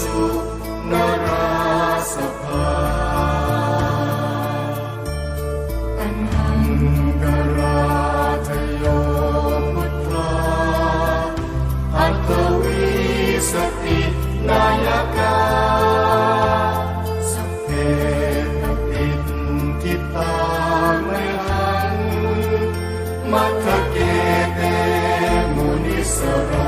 สุนราสภาอันหังกราทโยพุทธาอัตวิสตินายกาสัพเพปฏิทิตาไมหังมัทเกเตมุนิสรา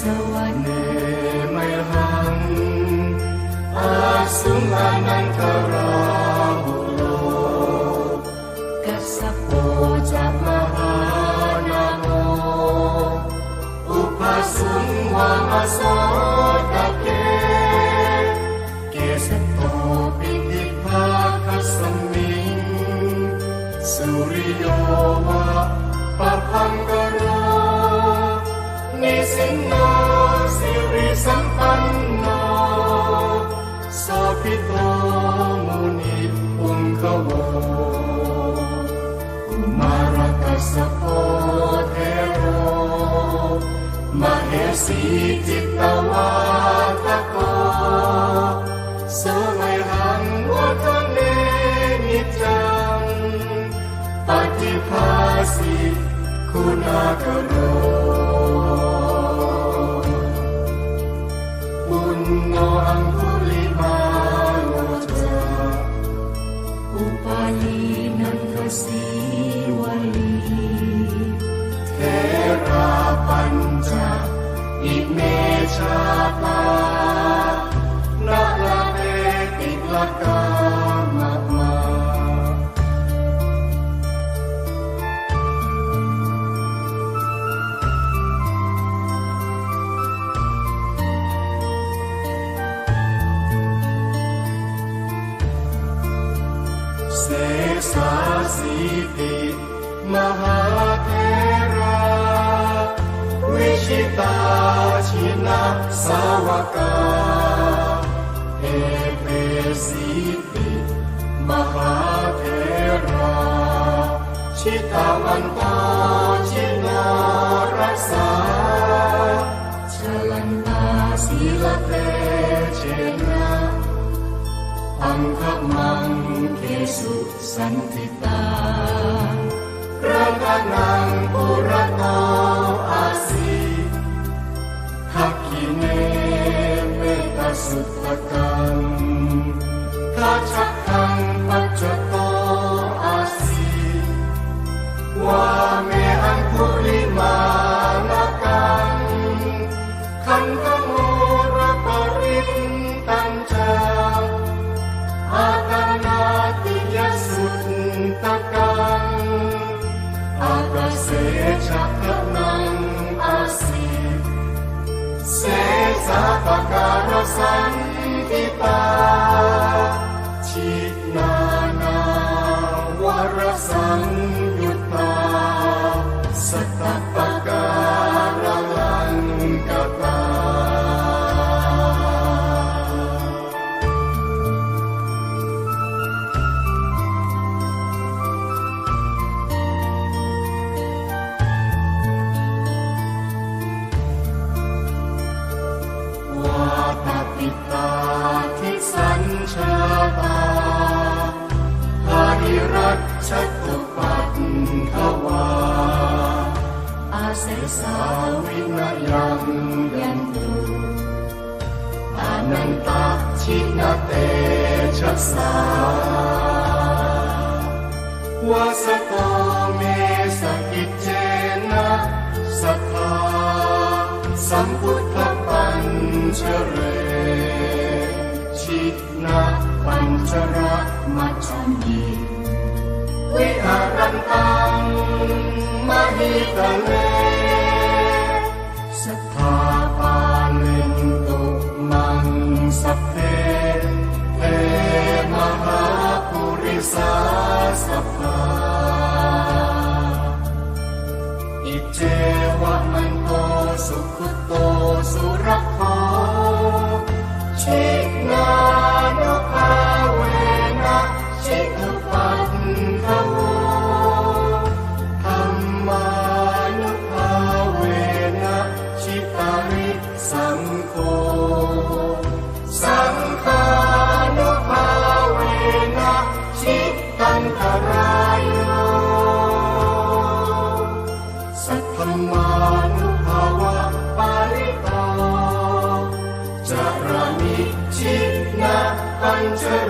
สวรรเนไมหังอาสุมานันทราหุโลกัสสโปจะมหานาโมอุปสุงวามาส สีจิตตวาทโกสมัยหังวัฒเนนิจังปฏิภาสิคุณากโรปุณโนอังคุลิมาโลจาอุปาลีนันทสี สีติมหาเทราวิชิตาชินะสาวกาเอเปสีติมหาเทราชิตาวันโตชิโนรักษาชลันตาศีลเตเชนะอังคมา ระกนังปุระ pakarasan ชชตุปัตถวาอาเสสาวินยังยันตุอานันตชินเตชะสาวาสโตเมสกิจเจนะสัทธาสัมพุทธปัญชเรชินะปัญจระมัจจันยี วิหารันตังมหิตะเล จ